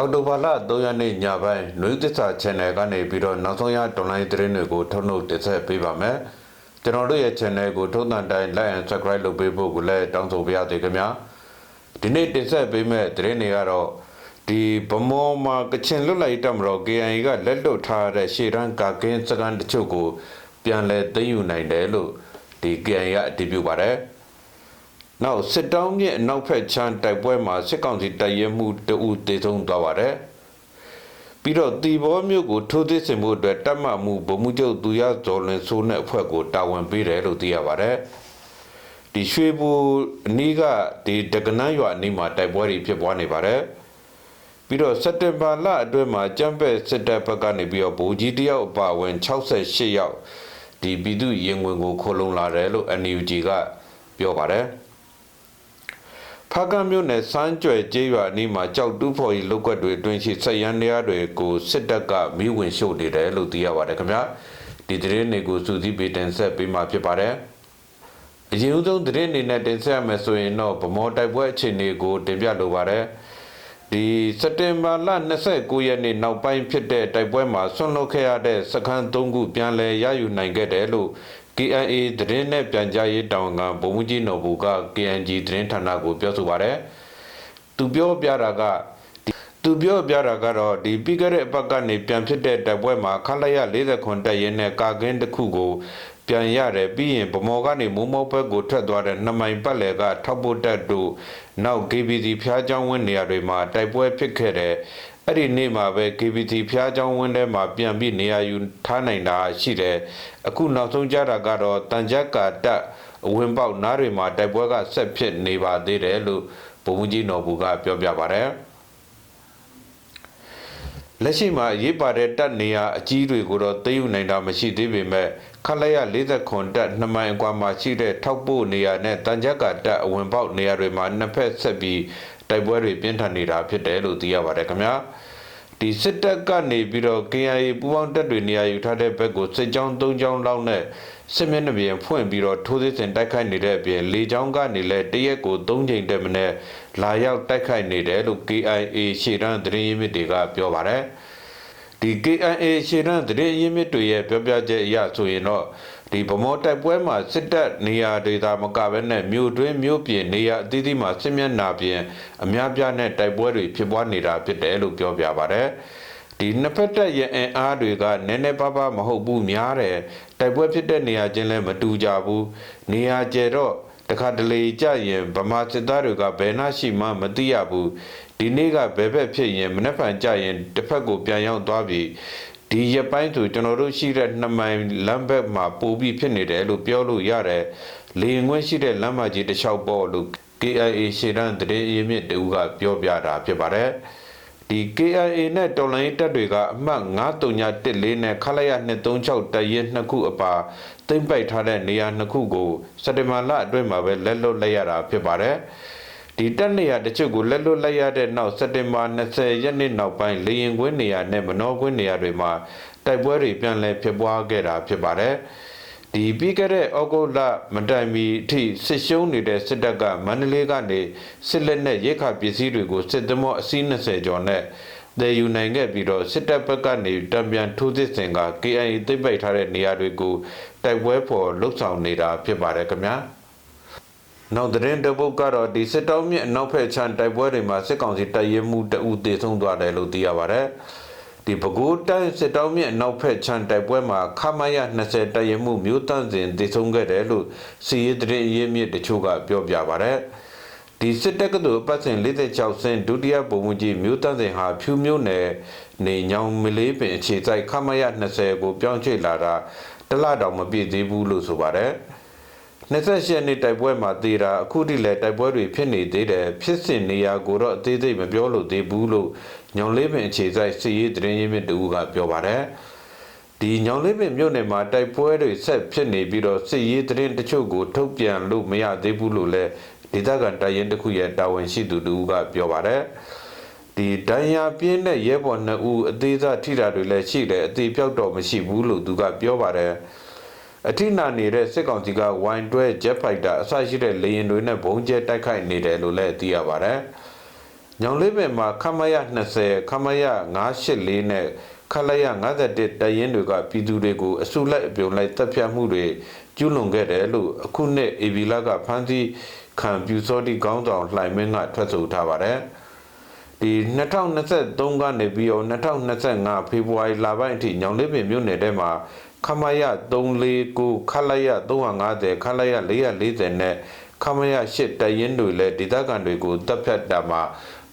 အော်တိုဘာလ3ရက်နေ့ညပိုင်းနွေသစ္စာ channel ကနေပြီးတော့နောက်ဆုံးရ online သတင်းတွေကိုထုတ်နှုတ်တင်ဆက်ပေးပါမယ်ကျွန်တော်တို့ရဲ့ channel ကိုထုံးတန်တိုင်း like and subscribe လုပ်ပေးဖို့ကိုလည်းတောင်းဆိုပါရစေခင်ဗျာဒီနေ့တင်ဆက်ပေးမယ့်သတင်းတွေကတော့ဒီဗမောမှာကချင်လွတ်လိုက်တက်မတော် KIA ကလက်လွတ်ထားတဲ့ရှေ့တန်းကာကင်းစကန်တချို့ကို ပြန်လည်သိမ်းယူနိုင်တယ်လို့ဒီ KIA ကအတည်ပြုပါတယ် နောက်စစ်တောင်းမြစ်အနောက်ဖက်ချမ်းတိုက်ပွဲမှာစစ်ကောင်စီတပ်ရဲမှုတအူတေဆုံးသွားပါတယ်။ပြီးတော့တီဘောမြို့ကိုထိုးသစ်စင်မှုအတွက်တပ်မမှုဗမှုချုပ်သူရဇော်လင်ဆိုးနဲ့အဖွဲ့ကိုတာဝန်ပေးတယ်လို့သိရပါတယ်။ဒီရွှေဘူအနီးကဒီတကနန်းရွာအနီးမှာတိုက်ပွဲတွေဖြစ်ပွားနေပါတယ်။ပြီးတော့စက်တင်ဘာလအတွင်းမှာကျမ်းပဲစစ်တပ်ဘက်ကနေပြီးတော့ဗိုလ်ကြီးတယောက်အပါအဝင်68ယောက်ဒီပြည်သူရင်ဝင်ကိုခိုးလုံလာတယ်လို့ NUG ကပြောပါတယ်။ ဖားကံမြို့နယ်စမ်းကြွယ်ကျေးရွာအနီးမှာကြောက်တူးဖော်ရီလုတ်ကွက်တွေအတွင်းရှိဆက်ရန်တရားတွေကိုစစ်တပ်ကမိဝင်ရှို့နေတယ်လို့သိရပါတယ်ခင်ဗျာဒီသတင်းတွေကိုစူးစီးပေးတင်ဆက်ပေးမှာဖြစ်ပါတယ်အရင်ဦးဆုံးသတင်းအနေနဲ့တင်ဆက်ရမယ်ဆိုရင်တော့ဗမောတိုက်ပွဲအခြေအနေကိုတင်ပြလိုပါတယ်ဒီစက်တင်ဘာလ29ရက်နေ့နောက်ပိုင်းဖြစ်တဲ့တိုက်ပွဲမှာဆွန့်လွတ်ခဲ့ရတဲ့စခန်း၃ခုပြန်လည်ရယူနိုင်ခဲ့တယ်လို့ KIA သတင်းနဲ့ပြန်ကြားရေးတာဝန်ခံဗိုလ်မှူးကြီးနော်ဘူက KNG သတင်းဌာနကိုပြောဆိုပါတယ်။သူပြောပြတာကဒီသူပြောပြတာကတော့ဒီပြီးခဲ့တဲ့အပတ်ကနေပြန်ဖြစ်တဲ့တိုက်ပွဲမှာခလိုက်ရ40ခွန်တက်ရင်နဲ့ကာကင်းတစ်ခုကိုပြန်ရတယ်ပြီးရင်ဗမော်ကနေမိုးမောဘက်ကိုထွက်သွားတဲ့နှမိုင်ပတ်လည်ကထောက်ပို့တက်တို့နောက် KBC ဖျားချောင်းဝင်းနေရာတွေမှာတိုက်ပွဲဖြစ်ခဲ့တဲ့ အဲ့ဒီနေ့မှာပဲ KBC ဖျားချောင်းဝင်းထဲမှာပြန်ပြီးနေရာယူထားနိုင်တာရှိတယ်အခုနောက်ဆုံးကြတာကတော့တန်ကြပ်ကာတက်အဝင်ပေါက်နားတွေမှာတိုက်ပွဲကဆက်ဖြစ်နေပါသေးတယ်လို့ဗိုလ်မှူးကြီးနော်ဘူကပြောပြပါတယ်လက်ရှိမှာရေးပါတဲ့တပ်နေရာအကြီးတွေကိုတော့သိမ်းယူနိုင်တာမရှိသေးပေမဲ့ခလိုက်ရ40ခွန်တပ်နှစ်မိုင်အကွာမှာရှိတဲ့ထောက်ပို့နေရာနဲ့တန်ကြပ်ကာတပ်အဝင်ပေါက်နေရာတွေမှာနှစ်ဖက်ဆက်ပြီး တိုက်ပွဲတွေပြင်းထန်နေတာဖြစ်တယ်လို့သိရပါတယ်ခင်ဗျာဒီစစ်တပ်ကနေပြီးတော့ KIA ပူးပေါင်းတပ်တွေနေရာယူထားတဲ့ဘက်ကိုစစ်ကြောင်း၃ကြောင်းလောက်နဲ့စစ်မျက်နှာပြင်ဖွင့်ပြီးတော့ထိုးစစ်ဆင်တိုက်ခိုက်နေတဲ့အပြင်လေကြောင်းကနေလည်းတရက်ကို၃ချိန်တက်မနဲ့လာရောက်တိုက်ခိုက်နေတယ်လို့ KIA ရှေ့တန်းသတင်းရင်းမြစ်တွေကပြောပါတယ်ဒီ KIA ရှေ့တန်းသတင်းရင်းမြစ်တွေရဲ့ပြောပြချက်အရဆိုရင်တော့ ဒီဗမောတိုက်ပွဲမှာစစ်တပ်နေရာဒေသမကဘဲနဲ့မြို့တွင်းမြို့ပြင်နေရာအသီးသီးမှာစစ်မျက်နှာပြင်အများပြားနဲ့တိုက်ပွဲတွေဖြစ်ပွားနေတာဖြစ်တယ်လို့ပြောပြပါတယ်ဒီနှစ်ဖက်တပ်ရဲ့အင်အားတွေကနည်းနည်းပါးပါးမဟုတ်ဘူးများတယ်တိုက်ပွဲဖြစ်တဲ့နေရာချင်းလည်းမတူကြဘူးနေရာကျတော့တခါတလေကြရင်ဗမာစစ်သားတွေကဘယ်နှရှိမှမသိရဘူးဒီနေ့ကဘယ်ဘက်ဖြစ်ရင်မနှက်ဖန်ကြရင်တစ်ဖက်ကိုပြန်ရောက်သွားပြီ ဒီရပိုင်းဆိုကျွန်တော်တို့ရှိတဲ့နှစ်မိုင်လမ်းဘက်မှာပို့ပြီးဖြစ်နေတယ်လို့ပြောလို့ရတယ်လေငွေ့ရှိတဲ့လမ်းမကြီးတစ်လျှောက်ပေါ်လို့ KIA ရှေ့တန်းတရေအမြင့်တူကပြောပြတာဖြစ်ပါတယ်ဒီ KIA နဲ့တော်လိုင်းတပ်တွေကအမှတ်9314နဲ့ခလာရ236တရင်နှစ်ခုအပါသိမ့်ပိုက်ထားတဲ့နေရာနှစ်ခုကိုစက်တင်ဘာလအတွင်းမှာပဲလက်လွတ်လိုက်ရတာဖြစ်ပါတယ် ဒီတက်နေရတချို့ကိုလက်လွတ်လိုက်ရတဲ့နောက်စက်တင်ဘာ20ရက်နေ့နောက်ပိုင်းလေရင်ကွင်းနေရာနဲ့မနောကွင်းနေရာတွေမှာတိုက်ပွဲတွေပြန်လည်ဖြစ်ပွားခဲ့တာဖြစ်ပါတယ်ဒီပြီးခဲ့တဲ့ဩဂုတ်လမတိုင်မီအထိစစ်ရှုံးနေတဲ့စစ်တပ်ကမန္တလေးကနေစစ်လက်နက်ရိခပစ္စည်းတွေကိုစစ်သမောအစီး20ကျော်နဲ့တည်ယူနိုင်ခဲ့ပြီးတော့စစ်တပ်ဘက်ကနေတံပြန်ထိုးစစ်ဆင်က KIA သိပ်ပိုက်ထားတဲ့နေရာတွေကိုတိုက်ပွဲပေါ်လှုပ်ဆောင်နေတာဖြစ်ပါတယ်ခင်ဗျာ နောက်သတင်းတပုတ်ကတော့ဒီစစ်တောင်းမြစ်အနောက်ဖက်ချမ်းတိုက်ပွဲတွေမှာစစ်ကောင်စီတပ်ရဲမှုတအူတေဆုံးသွားတယ်လို့သိရပါတယ်ဒီပဲခူးတိုင်းစစ်တောင်းမြစ်အနောက်ဖက်ချမ်းတိုက်ပွဲမှာခမရ20တပ်ရဲမှုမျိုးတန့်စဉ်တေဆုံးခဲ့တယ်လို့စီရေးသတင်းရင်းမြစ်တချို့ကပြောပြပါတယ်ဒီစစ်တပ်ကတူအပတ်စဉ်46ဆင်းဒုတိယဗိုလ်မှူးကြီးမြို့တန်းစင်ဟာဖြူမြို့နယ်နေညောင်မလေးပင်အခြေစိုက်ခမရ20ကိုပြောင်းရွှေ့လာတာတလတောင်မပြည့်သေးဘူးလို့ဆိုပါတယ် 28ရက်နေ့တိုက်ပွဲမှာသေတာအခုထိလည်းတိုက်ပွဲတွေဖြစ်နေသေးတယ်ဖြစ်စဉ်နေရာကိုတော့အသေးစိတ်မပြောလို့သေးဘူးလို့ညောင်လေးပင်အခြေစိုက်စီရေးသတင်းရင်းမြစ်တူကပြောပါတယ်ဒီညောင်လေးပင်မြို့နယ်မှာတိုက်ပွဲတွေဆက်ဖြစ်နေပြီးတော့စစ်ရေးသတင်းတချို့ကိုထုတ်ပြန်လို့မရသေးဘူးလို့လည်းဒေသခံတိုင်ရင်တစ်ခုရဲ့တာဝန်ရှိသူတူကပြောပါတယ်ဒီဒဏ်ရာပြင်းတဲ့ရဲဘော်နှစ်ဦးအသေးစားထိတာတွေလည်းရှိတယ်အသေးပြောက်တော့မရှိဘူးလို့သူကပြောပါတယ် အထိနာနေတဲ့စစ်ကောင်စီကဝိုင်တွဲဂျက်ဖိုက်တာအစရှိတဲ့လေယာဉ်တွေနဲ့ဘုံကျဲတိုက်ခိုက်နေတယ်လို့လည်းသိရပါတယ်။ညောင်လေးပင်မှာခမရ20ခမရ984နဲ့ခလရ51တရင်တွေကပြည်သူတွေကိုအစုလိုက်အပြုံလိုက်တပ်ဖြတ်မှုတွေကျူးလွန်ခဲ့တယ်လို့အခုနှစ်အေဗီလာကဖမ်းဆီးခံပြူစောတိကောင်းဆောင်လှိုင်မင်းကထွက်ဆိုထားပါတယ်ဒီ2023ကနေပြီးတော့2025ဖေဖော်ဝါရီလပိုင်းအထိညောင်လေးပင်မြို့နယ်ထဲမှာ ခမရ349ခလရ350ခလရ440နဲ့ခမရ8တရင်တွေလည်းဒေသခံတွေကိုတပ်ဖြတ်တာမှာ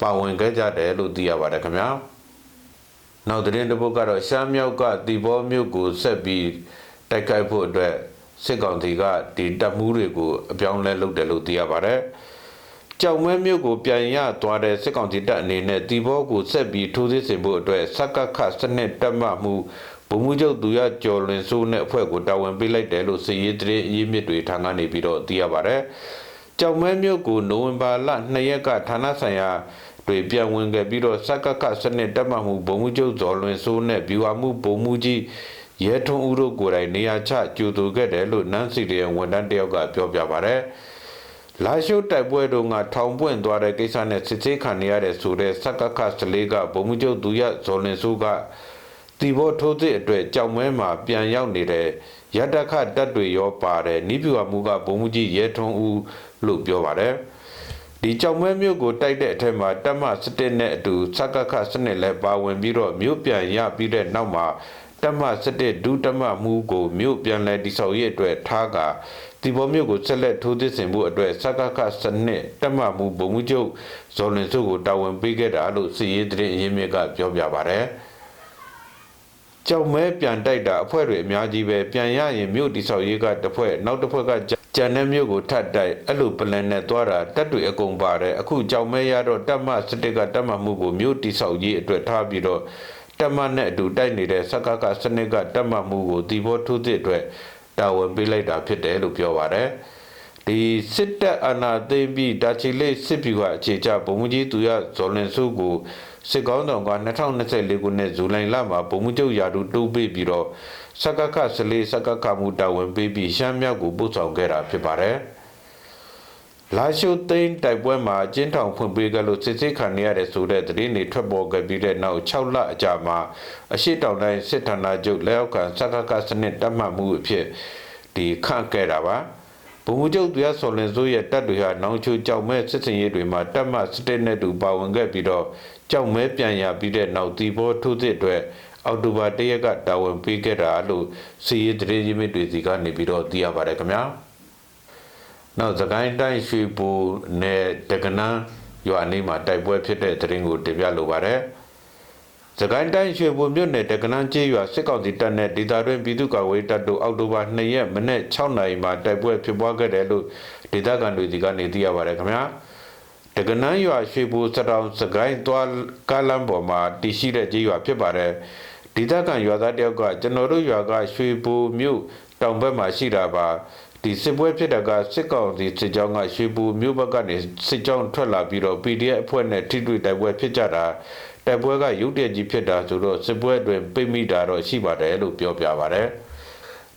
ပါဝင်ခဲ့ကြတယ်လို့သိရပါတယ်ခင်ဗျာနောက်သတင်းတစ်ပုဒ်ကတော့ရှမ်းမြောက်ကတီဘောမြို့ကိုဆက်ပြီးတိုက်ခိုက်ဖို့အတွက်စစ်ကောင်စီကဒီတပ်မှုတွေကိုအပြောင်းလဲလုပ်တယ်လို့သိရပါတယ်ကြောင်မဲမြို့ကိုပြန်ရသွားတဲ့စစ်ကောင်စီတပ်အနေနဲ့တီဘောကိုဆက်ပြီးထိုးစစ်ဆင်ဖို့အတွက်စက္ကခစနစ်တက်မှမှု ဗိုလ်မှူးချုပ်သူရကျော်လွင်စိုးနဲ့အဖွဲ့ကိုတာဝန်ပေးလိုက်တယ်လို့စီရေးတရင်အရေးမြစ်တွေထံကနေပြီးတော့သိရပါတယ်။ကြောင်မဲမြို့ကိုနိုဝင်ဘာလ2ရက်ကဌာနဆိုင်ရာတွေပြန်ဝင်ခဲ့ပြီးတော့စက္ကခစနစ်တက်မှမှုဗိုလ်မှူးချုပ်ဇော်လွင်စိုးနဲ့ဗျူဟာမှုဗိုလ်မှူးကြီးရဲထွန်းဦးတို့ကိုယ်တိုင်နေရာချကြိုတူခဲ့တယ်လို့နန်းစီရဲ့ဝန်ထမ်းတယောက်ကပြောပြပါတယ်။လာရှိုးတိုက်ပွဲတုန်းကထောင်ပွင့်သွားတဲ့ကိစ္စနဲ့စစ်ဆေးခံနေရတဲ့ဆိုတဲ့စက္ကခစလေးကဗိုလ်မှူးချုပ်သူရဇော်လင်စိုးက တီဘောထိုးသည့်အတွက်ကြောင်မဲမှာပြန်ရောက်နေတဲ့ရတခတက်တွေရောပါတယ်နိပြူအမှုကဘုံမူကြီးရဲထွန်းဦးလို့ပြောပါတယ်ဒီကြောင်မဲမြို့ကိုတိုက်တဲ့အထက်မှာတက်မစတစ်နဲ့အတူစကခစနစ်လည်းပါဝင်ပြီးတော့မြို့ပြန်ရပြီးတဲ့နောက်မှာတက်မစတစ်ဒုတက်မမှုကိုမြို့ပြန်လဲတိဆောက်ရေးအတွက်ထားကဒီဘောမြို့ကိုဆက်လက်ထိုးသစ်ဆင်ဖို့အတွက်စကခစနစ်တက်မမှုဘုံမှုချုပ်ဇော်လင်စုကိုတာဝန်ပေးခဲ့တာလို့စီရေးတဲ့ရင်းမြစ်ကပြောပြပါတယ် ကြောက်မဲပြန်တိုက်တာအဖွဲ့တွေအများကြီးပဲပြန်ရရင်မြို့တိဆောက်ရေးကတစ်ဖွဲ့နောက်တစ်ဖွဲ့ကကြံတဲ့မြို့ကိုထပ်တိုက်အဲ့လိုပလန်နဲ့သွားတာတက်တွေအကုန်ပါတယ်အခုကြောက်မဲရတော့တက်မစတစ်ကတက်မမှုကိုမြို့တိဆောက်ရေးအတွက်ထားပြီးတော့တက်မနဲ့အတူတိုက်နေတဲ့စကကစနစ်ကတက်မမှုကိုတီဘောထုသစ်အတွက်တာဝန်ပေးလိုက်တာဖြစ်တယ်လို့ပြောပါတယ် ဒီစစ်တပ်အာဏာသိမ်းပြီးတာချီလေးစစ်ဗျူဟာအခြေချဗိုလ်မှူးကြီးသူရဇော်လင်စုကိုစစ်ကောင်းဆောင်က2024ခုနှစ်ဇူလိုင်လမှာဗိုလ်မှူးချုပ်ရာထူးတိုးပေးပြီးတော့စကခစလေးစကခမှုတာဝန်ပေးပြီးရှမ်းမြောက်ကိုပို့ဆောင်ခဲ့တာဖြစ်ပါတယ်။လာရှိုသိန်းတိုက်ပွဲမှာကျင်းထောင်ဖွင့်ပေးကြလို့စစ်စစ်ခံရတဲ့ဆိုတဲ့သတင်းတွေထွက်ပေါ်ခဲ့ပြီးတဲ့နောက်6လအကြာမှာအရှိတောင်တိုင်းစစ်ဌာနချုပ်လက်အောက်ခံစကခစနစ်တတ်မှတ်မှုအဖြစ်ဒီခန့်ခဲ့တာပါ။ ဗိုလ်မှူးချုပ်သူရဆော်လင်စိုးရဲ့တပ်တွေဟာနောင်ချိုကြောက်မဲ့စစ်စင်ရေးတွေမှာတပ်မစတစ်နဲ့တူပါဝင်ခဲ့ပြီးတော့ကြောက်မဲပြန်ရပြီးတဲ့နောက်တီဘောထိုးသစ်အတွက်အောက်တိုဘာ၁ရက်ကတာဝန်ပေးခဲ့တာလို့စီရေးတရေကြီးမြစ်တွေစီကနေပြီးတော့သိရပါတယ်ခင်ဗျာနောက်သခိုင်းတိုင်းရွှေပူနယ်တကနန်းရွာနေမှာတိုက်ပွဲဖြစ်တဲ့တရင်ကိုတင်ပြလိုပါတယ် သခိုင်းတိုင်းရွှေပူမြို့နယ်တကနန်းကျေးရွာစစ်ကောင်စီတပ်နဲ့ဒေသတွင်းပြည်သူ့ကာကွယ်တပ်တို့အောက်တိုဘာ2ရက်မနေ့6နာရီမှာတိုက်ပွဲဖြစ်ပွားခဲ့တယ်လို့ဒေသခံတွေစီကနေသိရပါတယ်ခင်ဗျာတကနန်းရွာရွှေဘူစတောင်စကိုင်းသွားကားလမ်းပေါ်မှာတည်ရှိတဲ့ကြေးရွာဖြစ်ပါတယ်ဒေသခံရွာသားတယောက်ကကျွန်တော်တို့ရွာကရွှေဘူမြို့တောင်ဘက်မှာရှိတာပါဒီစစ်ပွဲဖြစ်တဲ့ကစစ်ကောင်စီစစ်ကြောင်းကရွှေဘူမြို့ဘက်ကနေစစ်ကြောင်းထွက်လာပြီးတော့ PDF အဖွဲ့နဲ့ထိတွေ့တိုက်ပွဲဖြစ်ကြတာ တိုက်ပွဲကရုတ်တရက်ကြီးဖြစ်တာဆိုတော့စစ်ပွဲအတွင်းပိတ်မိတာတော့ရှိပါတယ်လို့ပြောပြပါတယ်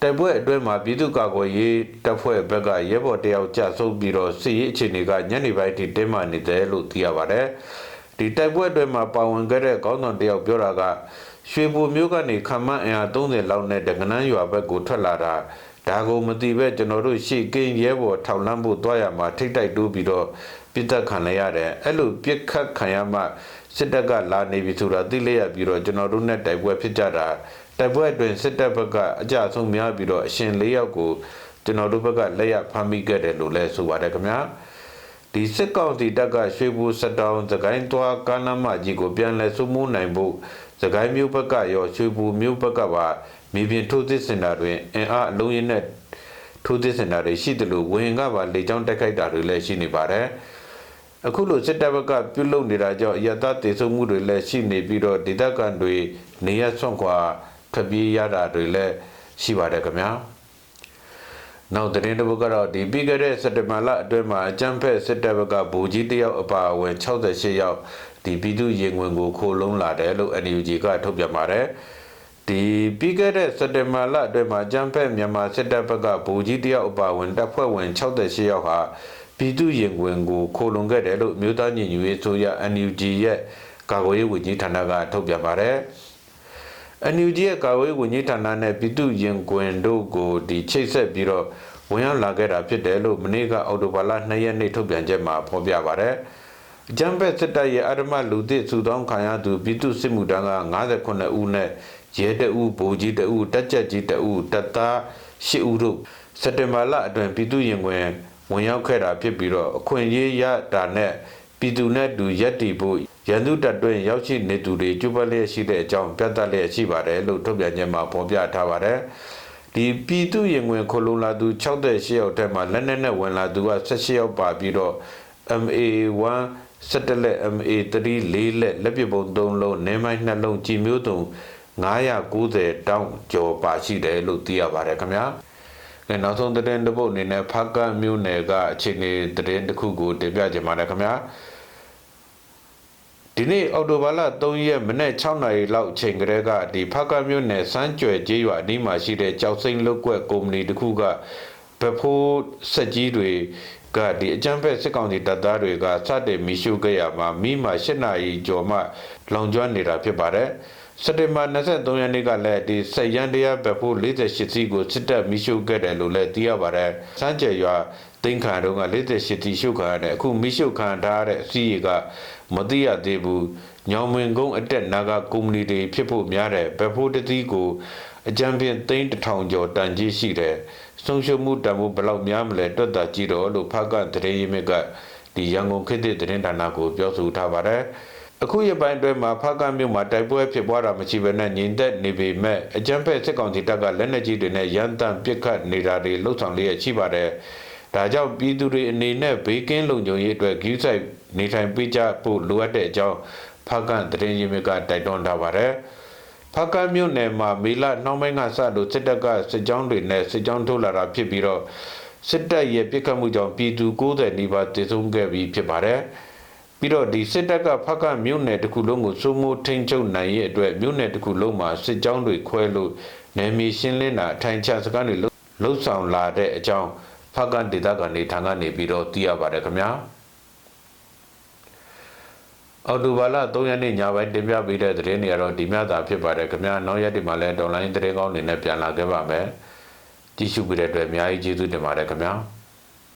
တိုက်ပွဲအတွင်းမှာပြည်သူ့ကာကွယ်ရေးတပ်ဖွဲ့ဘက်ကရဲဘော်တယောက်ကြဆုံးပြီးတော့စစ်ရေးအခြေအနေကညနေပိုင်းထိတင်းမာနေတယ်လို့သိရပါတယ်။ဒီတိုက်ပွဲအတွင်းမှာပါဝင်ခဲ့တဲ့ကောင်းဆောင်တယောက်ပြောတာကရွှေဘူမျိုးကနေခမန်းအင်အား30လောက်နဲ့တကနန်းရွာဘက်ကိုထွက်လာတာဒါကိုမသိပဲကျွန်တော်တို့ရှေ့ကင်းရဲဘော်ထောက်လန်းဖို့တွားရမှာထိတ်တိုက်တိုးပြီးတော့ပြစ်တက်ခံရရတယ်အဲ့လိုပြစ်ခတ်ခံရမှ စစ်တပ်ကလာနေပြီဆိုတာသိလိုက်ရပြီးတော့ကျွန်တော်တို့နဲ့တိုက်ပွဲဖြစ်ကြတာတိုက်ပွဲအတွင်းစစ်တပ်ဘက်ကအကြဆုံးများပြီးတော့အရှင်၄ယောက်ကိုကျွန်တော်တို့ဘက်ကလက်ရဖမ်းမိခဲ့တယ်လို့လည်းဆိုပါတယ်ခင်ဗျာဒီစစ်ကောင်စီတပ်ကရွှေဘူစတောင်သကိုင်းသွားကားလမ်းမကြီးကိုပြန်လဲစုမှုနိုင်ဖို့သကိုင်းမျိုးဘက်ကရောရွှေဘူမျိုးဘက်ကပါမြေပြင်ထိုးသစ်စင်တာတွင်အင်အားအလုံးရင်းနဲ့ထိုးသစ်စင်တာတွေရှိတယ်လို့ဝင်ကပါလေကြောင်းတိုက်ခိုက်တာတွေလည်းရှိနေပါတယ် အခုလိုစစ်တပ်ဘက်ကပြုတ်လုံနေတာကြောင့်ရတတေဆုံမှုတွေလည်းရှိနေပြီးတော့ဒေသခံတွေနေရဆွန့်ခွာထွက်ပြေးရတာတွေလည်းရှိပါတယ်ခင်ဗျာနောက်သတင်းတစ်ပုဒ်ကတော့ဒီပြီးခဲ့တဲ့စက်တင်ဘာလအတွင်းမှာအကြမ်းဖက်စစ်တပ်ဘက်ကဗိုလ်ကြီးတယောက်အပါအဝင်68ယောက်ဒီပြည်သူရင်ဝင်ကိုခိုးလုံးလာတယ်လို့ NUG ကထုတ်ပြန်ပါတယ်ဒီပြီးခဲ့တဲ့စက်တင်ဘာလအတွင်းမှာကြမ်းဖက်မြန်မာစစ်တပ်ဘက်ကဗိုလ်ကြီးတယောက်အပါအဝင်တပ်ဖွဲ့ဝင်68ယောက်ဟာ ပြည်သူရင်ဝင်ကိုခိုလုံခဲ့တယ်လို့မြို့သားညီညွတ်ရေးဆိုရ NUG ရဲ့ကာကွယ်ရေးဝန်ကြီးဌာနကထုတ်ပြန်ပါတယ်။ NUG ရဲ့ကာကွယ်ရေးဝန်ကြီးဌာနနဲ့ပြည်သူရင်ကွင်တို့ကိုဒီချိတ်ဆက်ပြီးတော့ဝင်ရောက်လာခဲ့တာဖြစ်တယ်လို့မနေ့ကအော်တိုဘာလ2ရက်နေ့ထုတ်ပြန်ချက်မှာဖော်ပြပါတယ်။အကြံဖက်စစ်တပ်ရဲ့အရမလူသစ်စုတောင်းခံရသူပြည်သူစစ်မှုတန်းက59ဦးနဲ့ရဲတအုပ်ဗိုလ်ကြီးတအုပ်တက်ကြက်ကြီးတအုပ်တပ်သား10ဦးတို့စက်တင်ဘာလအတွင်းပြည်သူရင်ကွင် ဝင်ရောက်ခဲ့တာဖြစ်ပြီးတော့အခွင့်အရေးရတာနဲ့ပြည်သူနဲ့တူရက်တီဖို့ရန်သူတပ်တွင်ရောက်ရှိနေသူတွေကျုပ်ပလျက်ရှိတဲ့အကြောင်းပြသလျက်ရှိပါတယ်လို့ထုတ်ပြန်ချက်မှာဖော်ပြထားပါတယ်ဒီပြည်သူရင်ဝင်ခလုံးလာသူ68ယောက်ထဲမှာလက်နက်နဲ့ဝင်လာသူက18ယောက်ပါပြီးတော့ MA1 17လက် MA3 4လက်လက်ပစ်ပုံ3လုံးနေမိုင်း2လုံးကြည်မျိုးတုံ990တောင်းကျော်ပါရှိတယ်လို့သိရပါတယ်ခင်ဗျာ ကဲနောက်ဆုံးသတင်းတစ်ပုဒ်အနေနဲ့ဖကတ်မြို့နယ်ကအခြေအနေသတင်းတစ်ခုကိုတင်ပြကြပါမယ်ခင်ဗျာဒီနေ့အော်တိုဘာလ3ရက်မနေ့6နာရီလောက်အချိန်ကလေးကဒီဖကတ်မြို့နယ်စမ်းကြွယ်ကျေးရွာအနီးမှာရှိတဲ့ကြောက်စိမ့်လုတ်ကွက်ကုမ္ပဏီတစ်ခုကဗဖိုးဆက်ကြီးတွေကဒီအကြမ်းဖက်စစ်ကောင်စီတပ်သားတွေကစတင်မီရှုခဲ့ရမှာမိမှာ8နာရီကျော်မှလောင်ကျွမ်းနေတာဖြစ်ပါတယ် စက်တင်ဘာ23ရက်နေ့ကလည်းဒီစက်ရန်တရားဗဖိုး48စီးကိုစစ်တပ်မီရှုခဲ့တယ်လို့လည်းသိရပါတယ်စမ်းကြယ်ရွာသိန်းခံတော့က48စီးရှုခံရတယ်အခုမီရှုခံထားတဲ့အစီးကမသိရသေးဘူးညောင်မင်ကုန်းအတက်နာကကုမ္ပဏီတွေဖြစ်ဖို့များတယ်ဗဖိုးတတိကိုအကြံဖြင့်သိန်းတစ်ထောင်ကျော်တန်ကြီးရှိတယ်ဆုံးရှုံးမှုတန်ဖို့ဘယ်လောက်များမလဲတွက်တာကြည့်တော့လို့ဖကတရေရင်းမြစ်ကဒီရန်ကုန်ခေတ်သစ်သတင်းဌာနကိုပြောဆိုထားပါတယ် အခုရပိုင်းအတွင်းမှာဖကမြို့မှာတိုက်ပွဲဖြစ်ပွားတာမရှိဘဲနဲ့ညီသက်နေပေမဲ့အကြမ်းဖက်စစ်ကောင်စီတပ်ကလက်နက်ကြီးတွေနဲ့ရန်တမ်းပစ်ခတ်နေတာတွေလှုပ်ဆောင်လျက်ရှိပါတယ်ဒါကြောင့်ပြည်သူတွေအနေနဲ့ဘေးကင်းလုံခြုံရေးအတွက်ဂရုစိုက်နေထိုင်ပေးကြဖို့လိုအပ်တဲ့အကြောင်းဖကန့်သတင်းရင်းမြစ်ကတိုက်တွန်းထားပါတယ်။ဖကန့်မြို့နယ်မှာမေလနှောင်းပိုင်းကစလို့စစ်တပ်ကစစ်ကြောင်းတွေနဲ့စစ်ကြောင်းထုတ်လာတာဖြစ်ပြီးတော့စစ်တပ်ရဲ့ပြစ်ခတ်မှုကြောင့်ပြည်သူ90နီးပါးသေဆုံးခဲ့ပြီးဖြစ်ပါတယ်။ ပြီးတော့ဒီစစ်တပ်ကဖကမြို့နယ်တစ်ခုလုံးကိုစိုးမိုးထိန်းချုပ်နိုင်ရဲ့အတွက်မြို့နယ်တစ်ခုလုံးမှာစစ်ကြောင်းတွေခွဲလို့နယ်မြေရှင်းလင်းတာအထိုင်ချစကားတွေလှုပ်ဆောင်လာတဲ့အကြောင်းဖကဒေသကနေထံကနေပြီးတော့သိရပါတယ်ခင်ဗျာအော်တိုဘာလ3ရက်နေ့ညပိုင်းတင်ပြပေးတဲ့သတင်းတွေကတော့ဒီမြတာဖြစ်ပါတယ်ခင်ဗျာနောက်ရက်ဒီမှာလည်းဒေါ်လာသတင်းကောင်းတွေနဲ့ပြန်လာခဲ့ပါမယ်ကြည့်ရှုပေးတဲ့အတွက်အများကြီးကျေးဇူးတင်ပါတယ်ခင်ဗျာ